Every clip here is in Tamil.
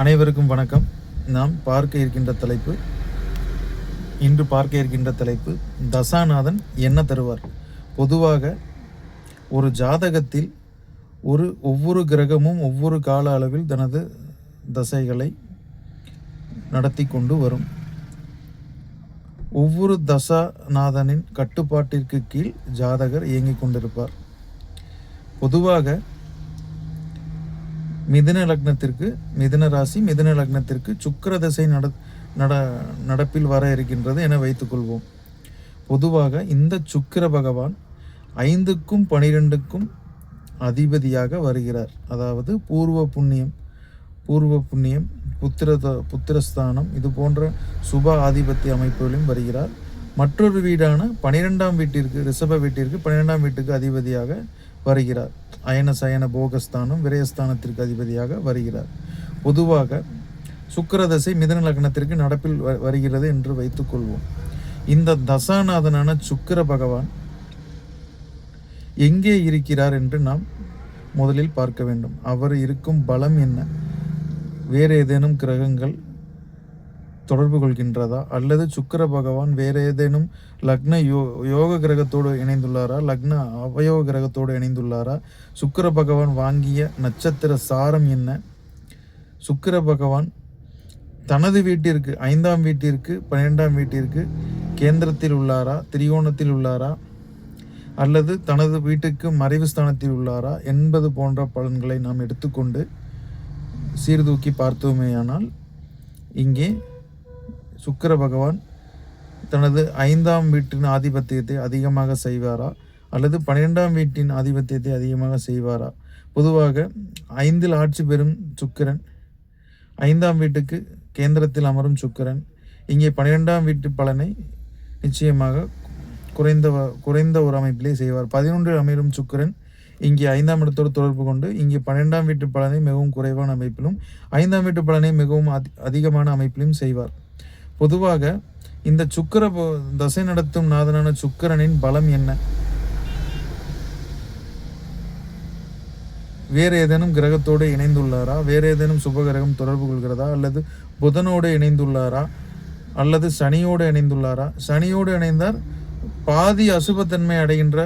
அனைவருக்கும் வணக்கம். நாம் பார்க்க இருக்கின்ற தலைப்பு இன்று பார்க்க இருக்கின்ற தலைப்பு தசாநாதன் என்ன தருவார்? பொதுவாக ஒரு ஜாதகத்தில் ஒரு ஒவ்வொரு கிரகமும் ஒவ்வொரு கால அளவில் தனது தசைகளை நடத்தி கொண்டு வரும். ஒவ்வொரு தசாநாதனின் கட்டுப்பாட்டிற்கு கீழ் ஜாதகர் இயங்கிக் கொண்டிருப்பார். பொதுவாக மிதுன லக்னத்திற்கு மிதுன ராசி மிதுன லக்னத்திற்கு சுக்கிர தசை நட நட நடப்பில் வர இருக்கின்றது என வைத்துக்கொள்வோம். பொதுவாக இந்த சுக்கிர பகவான் ஐந்துக்கும் பனிரெண்டுக்கும் அதிபதியாக வருகிறார். அதாவது பூர்வ புண்ணியம் பூர்வ புண்ணியம் புத்திர புத்திரஸ்தானம் இது போன்ற சுப ஆதிபத்திய அமைப்புகளிலும் வருகிறார். மற்றொரு வீடான பனிரெண்டாம் வீட்டிற்கு ரிஷப வீட்டிற்கு பன்னிரெண்டாம் வீட்டுக்கு அதிபதியாக வருகிறார். அயன சயன போகஸ்தானம் விரயஸ்தானத்திற்கு அதிபதியாக வருகிறார். பொதுவாக சுக்கிரதசை மிதன லக்னத்திற்கு நடப்பில் வ- வருகிறது என்று வைத்துக்கொள்வோம் இந்த தசாநாதனான சுக்கிர பகவான் எங்கே இருக்கிறார் என்று நாம் முதலில் பார்க்க வேண்டும். அவர் இருக்கும் பலம் என்ன? வேறு ஏதேனும் கிரகங்கள் தொடர்பு கொள்கின்றதா? அல்லது சுக்கர பகவான் வேறு ஏதேனும் லக்ன யோ யோக கிரகத்தோடு இணைந்துள்ளாரா? லக்ன அவயோக கிரகத்தோடு இணைந்துள்ளாரா? சுக்கிர பகவான் வாங்கிய நட்சத்திர சாரம் என்ன? சுக்கிர பகவான் தனது வீட்டிற்கு ஐந்தாம் வீட்டிற்கு பன்னிரெண்டாம் வீட்டிற்கு கேந்திரத்தில் உள்ளாரா? திரிகோணத்தில் உள்ளாரா? அல்லது தனது வீட்டுக்கு மறைவு ஸ்தானத்தில் உள்ளாரா? என்பது போன்ற பலன்களை நாம் எடுத்துக்கொண்டு சீர்தூக்கி பார்த்தோமேயானால் இங்கே சுக்கிர பகவான் தனது ஐந்தாம் வீட்டின் ஆதிபத்தியத்தை அதிகமாக செய்வாரா? அல்லது பன்னிரெண்டாம் வீட்டின் ஆதிபத்தியத்தை அதிகமாக செய்வாரா? பொதுவாக ஐந்தில் ஆட்சி பெறும் சுக்கிரன் ஐந்தாம் வீட்டுக்கு கேந்திரத்தில் அமரும் சுக்கிரன் இங்கே பன்னிரெண்டாம் வீட்டு பலனை நிச்சயமாக குறைந்த குறைந்த ஒரு அமைப்பிலே செய்வார். பதினொன்றில் அமரும் சுக்கிரன் இங்கே ஐந்தாம் இடத்தோடு தொடர்பு கொண்டு இங்கே பன்னிரெண்டாம் வீட்டு பலனை மிகவும் குறைவான அமைப்பிலும் ஐந்தாம் வீட்டு பலனை மிகவும் அதி- அதிகமான அமைப்பிலும் செய்வார். பொதுவாக இந்த சுக்கிர தசை நடத்தும் நாதனான சுக்கிரனின் பலம் என்ன? வேறு ஏதேனும் கிரகத்தோடு இணைந்துள்ளாரா? வேறு ஏதேனும் சுப கிரகம் தொடர்பு கொள்கிறதா? அல்லது புதனோடு இணைந்துள்ளாரா? அல்லது சனியோடு இணைந்துள்ளாரா? சனியோடு இணைந்தார் பாதி அசுபத்தன்மை அடைகின்ற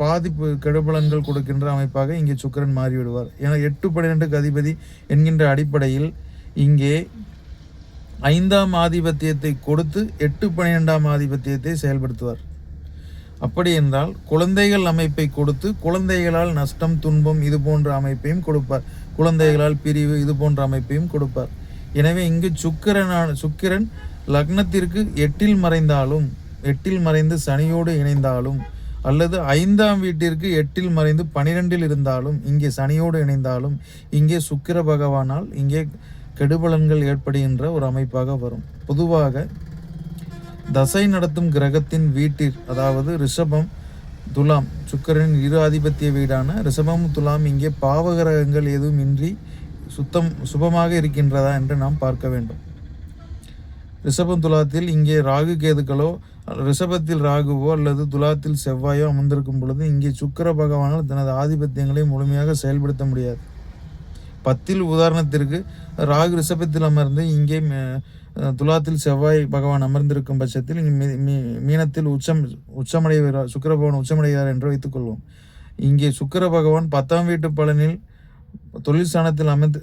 பாதி கெடுபலன்கள் கொடுக்கின்ற அமைப்பாக இங்கே சுக்கிரன் மாறிவிடுவார். ஏன்னா எட்டு பன்னிரெண்டுக்கு அதிபதி என்கின்ற அடிப்படையில் இங்கே ஐந்தாம் ஆதிபத்தியத்தை கொடுத்து எட்டு பன்னிரெண்டாம் ஆதிபத்தியத்தை செயல்படுத்துவார். அப்படி என்றால் குழந்தைகள் அமைப்பை கொடுத்து குழந்தைகளால் நஷ்டம் துன்பம் இது போன்ற அமைப்பையும் கொடுப்பார். குழந்தைகளால் பிரிவு இது போன்ற அமைப்பையும் கொடுப்பார். எனவே இங்கு சுக்கிரனான சுக்கிரன் லக்னத்திற்கு எட்டில் மறைந்தாலும் எட்டில் மறைந்து சனியோடு இணைந்தாலும் அல்லது ஐந்தாம் வீட்டிற்கு எட்டில் மறைந்து பனிரெண்டில் இருந்தாலும் இங்கே சனியோடு இணைந்தாலும் இங்கே சுக்கிர பகவானால் இங்கே கெடுபலன்கள் ஏற்படுகின்ற ஒரு அமைப்பாக வரும். பொதுவாக தசை நடத்தும் கிரகத்தின் வீட்டில் அதாவது ரிஷபம் துலாம் சுக்கரனின் இரு ஆதிபத்திய வீடான ரிஷபம் துலாம் இங்கே பாவ கிரகங்கள் எதுவும் இன்றி சுத்தம் சுபமாக இருக்கின்றதா என்று நாம் பார்க்க வேண்டும். ரிஷபம் துலாத்தில் இங்கே ராகு கேதுக்களோ ரிஷபத்தில் ராகுவோ அல்லது துலாத்தில் செவ்வாயோ அமர்ந்திருக்கும் பொழுது இங்கே சுக்கிர பகவானால் தனது ஆதிபத்தியங்களை முழுமையாக செயல்படுத்த முடியாது. பத்தில் உதாரணத்திற்கு ராகு ரிஷபத்தில் அமர்ந்து இங்கே துலாத்தில் செவ்வாய் பகவான் அமர்ந்திருக்கும் பட்சத்தில் இங்கே மீ- மீ- மீனத்தில் உச்சம் உச்சமடைகிறார் சுக்கர பகவான் உச்சமடைகிறார் என்று வைத்துக்கொள்வோம் இங்கே சுக்கர பகவான் பத்தாம் வீட்டு பலனில் தொழில் ஸ்தானத்தில் அமைந்து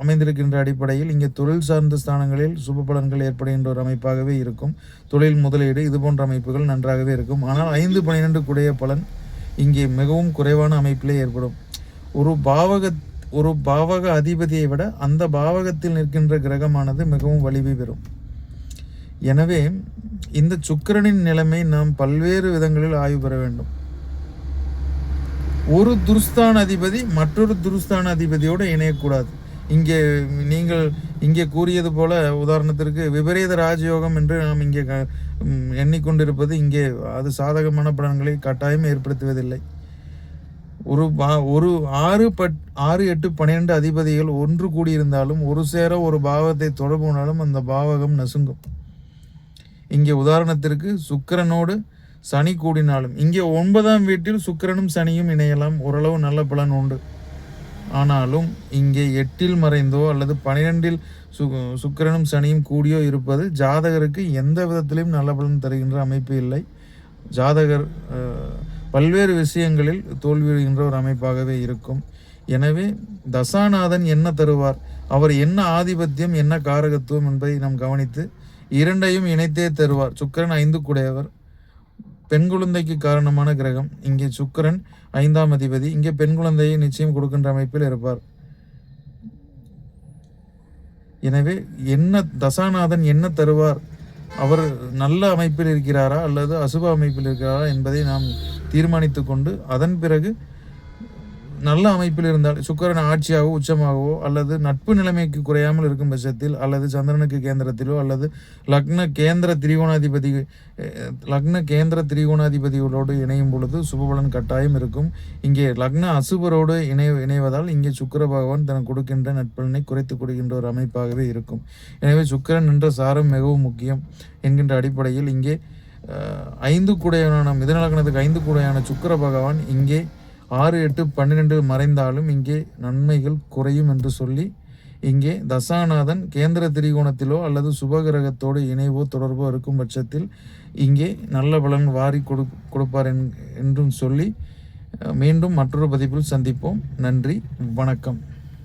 அமைந்திருக்கின்ற அடிப்படையில் இங்கே தொழில் சார்ந்த ஸ்தானங்களில் சுப பலன்கள் ஏற்படுகின்ற ஒரு அமைப்பாகவே இருக்கும். தொழில் முதலீடு இது போன்ற அமைப்புகள் நன்றாகவே இருக்கும். ஆனால் ஐந்து பன்னிரெண்டு குடைய பலன் இங்கே மிகவும் குறைவான அமைப்பிலே ஏற்படும். ஒரு பாவக ஒரு பாவக அதிபதியை விட அந்த பாவகத்தில் நிற்கின்ற கிரகமானது மிகவும் வலிமை பெறும். எனவே இந்த சுக்கிரனின் நிலைமை நாம் பல்வேறு விதங்களில் ஆய்வு பெற வேண்டும். ஒரு துருஸ்தான அதிபதி மற்றொரு துருஸ்தான அதிபதியோடு இணையக்கூடாது. இங்கே நீங்கள் இங்கே கூறியது போல உதாரணத்திற்கு விபரீத ராஜயோகம் என்று நாம் இங்கே க- எண்ணிக்கொண்டிருப்பது இங்கே அது சாதகமான பலன்களை கட்டாயம் ஏற்படுத்துவதில்லை. ஒரு பா ஒரு ஆறு பட் ஆறு எட்டு பன்னிரெண்டு அதிபதிகள் ஒன்று கூடியிருந்தாலும் ஒரு சேர ஒரு பாவத்தை தொடர்புனாலும் அந்த பாவகம் நசுங்கும். இங்கே உதாரணத்திற்கு சுக்கிரனோடு சனி கூடினாலும் இங்கே ஒன்பதாம் வீட்டில் சுக்கிரனும் சனியும் இணையலாம். ஓரளவு நல்ல பலன் உண்டு. ஆனாலும் இங்கே எட்டில் மறைந்தோ அல்லது பனிரெண்டில் சு சுக்கிரனும் சனியும் கூடியோ இருப்பது ஜாதகருக்கு எந்த விதத்திலையும் நல்ல பலன் தருகின்ற அமைப்பு இல்லை. ஜாதகர் பல்வேறு விஷயங்களில் தோல்வியுறுகின்ற ஒரு அமைப்பாகவே இருக்கும். எனவே தசாநாதன் என்ன தருவார்? அவர் என்ன ஆதிபத்தியம் என்ன காரகத்துவம் என்பதை நாம் கவனித்து இரண்டையும் இணைத்தே தருவார். சுக்கிரன் ஐந்து கூடையவர் பெண் குழந்தைக்கு காரணமான கிரகம். இங்கே சுக்கிரன் ஐந்தாம் அதிபதி. இங்கே பெண் குழந்தையை நிச்சயம் கொடுக்கின்ற அமைப்பில் இருப்பார். எனவே என்ன தசாநாதன் என்ன தருவார்? அவர் நல்ல அமைப்பில் இருக்கிறாரா அல்லது அசுப அமைப்பில் இருக்கிறாரா என்பதை நாம் தீர்மானித்து கொண்டு அதன் பிறகு நல்ல அமைப்பில் இருந்தால் சுக்கிரன் ஆட்சியாகவோ உச்சமாகவோ அல்லது நட்பு நிலைமைக்கு குறையாமல் இருக்கும் பட்சத்தில் அல்லது சந்திரனுக்கு கேந்திரத்திலோ அல்லது லக்ன கேந்திர திரிகோணாதிபதி லக்ன கேந்திர திரிகோணாதிபதிகளோடு இணையும் பொழுது சுபபலன் கட்டாயம் இருக்கும். இங்கே லக்ன அசுபரோடு இணை இணைவதால் இங்கே சுக்கிர பகவான் தனக்கு கொடுக்கின்ற நட்பலனை குறைத்து கொடுக்கின்ற ஒரு அமைப்பாகவே இருக்கும். எனவே சுக்கிரன் என்ற சாரம் மிகவும் முக்கியம் என்கின்ற அடிப்படையில் இங்கே ஐந்து கூடையான மிதநலகனத்துக்கு ஐந்து கூடையான சுக்கர பகவான் இங்கே ஆறு எட்டு பன்னிரெண்டு மறைந்தாலும் இங்கே நன்மைகள் குறையும் என்று சொல்லி இங்கே தசாநாதன் கேந்திர திரிகோணத்திலோ அல்லது சுபகிரகத்தோடு இணைவோ தொடர்போ இருக்கும் பட்சத்தில் இங்கே நல்ல பலன் வாரி கொடு கொடுப்பார் என்- என்றும் சொல்லி மீண்டும் மற்றொரு பதிப்பில் சந்திப்போம். நன்றி வணக்கம்.